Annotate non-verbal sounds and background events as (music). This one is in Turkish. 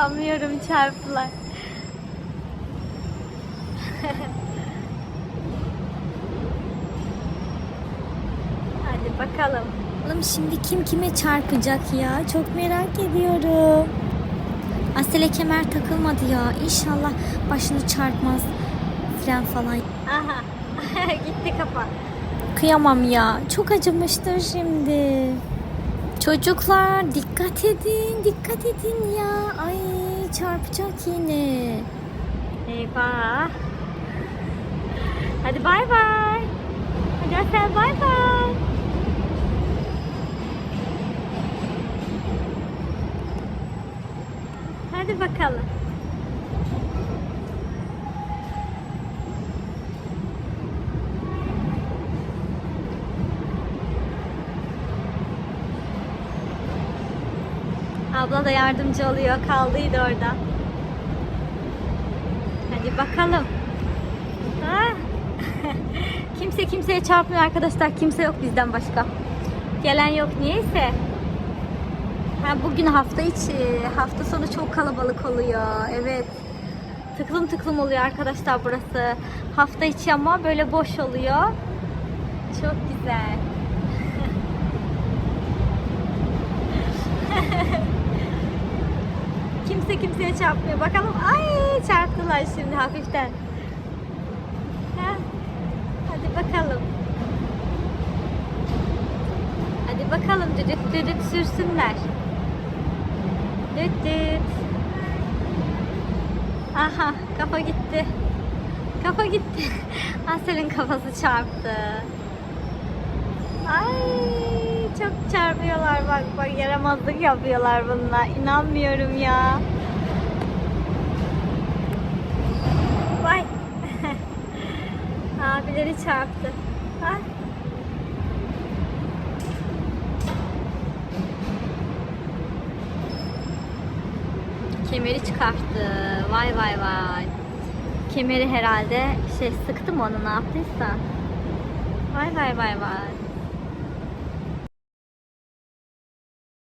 İnanmıyorum çarptılar. (laughs) Hadi bakalım. Oğlum şimdi kim kime çarpacak ya? Çok merak ediyorum. Asile kemer takılmadı ya. İnşallah başını çarpmaz. Fren falan. Aha. (laughs) Gitti kafa. Kıyamam ya. Çok acımıştır şimdi. Çocuklar dikkat edin. Dikkat edin ya. Ay çarpacak yine. Eyvah. Hadi bay bay. Hadi Asel bay bay. Hadi bakalım. Abla da yardımcı oluyor. Kaldıydı orada. Hadi bakalım. Ha? (laughs) Kimse kimseye çarpmıyor arkadaşlar. Kimse yok bizden başka. Gelen yok niyeyse. Ha, bugün hafta içi. Hafta sonu çok kalabalık oluyor. Evet. Tıklım tıklım oluyor arkadaşlar burası. Hafta içi ama böyle boş oluyor. Çok güzel. Kimse kimseye çarpmıyor. Bakalım ay çarptılar şimdi hafiften. Ha? Hadi bakalım. Hadi bakalım düdük düdük sürsünler. Düt. Aha kafa gitti. Kafa gitti. (laughs) Asel'in kafası çarptı. Ay çok çarpıyorlar bak bak yaramazlık yapıyorlar bunlar. İnanmıyorum ya. Vay. Abileri çarptı. Ay. Kemeri çıkarttı. Vay vay vay. Kemeri herhalde şey sıktı mı onu ne yaptıysa. Vay vay vay vay.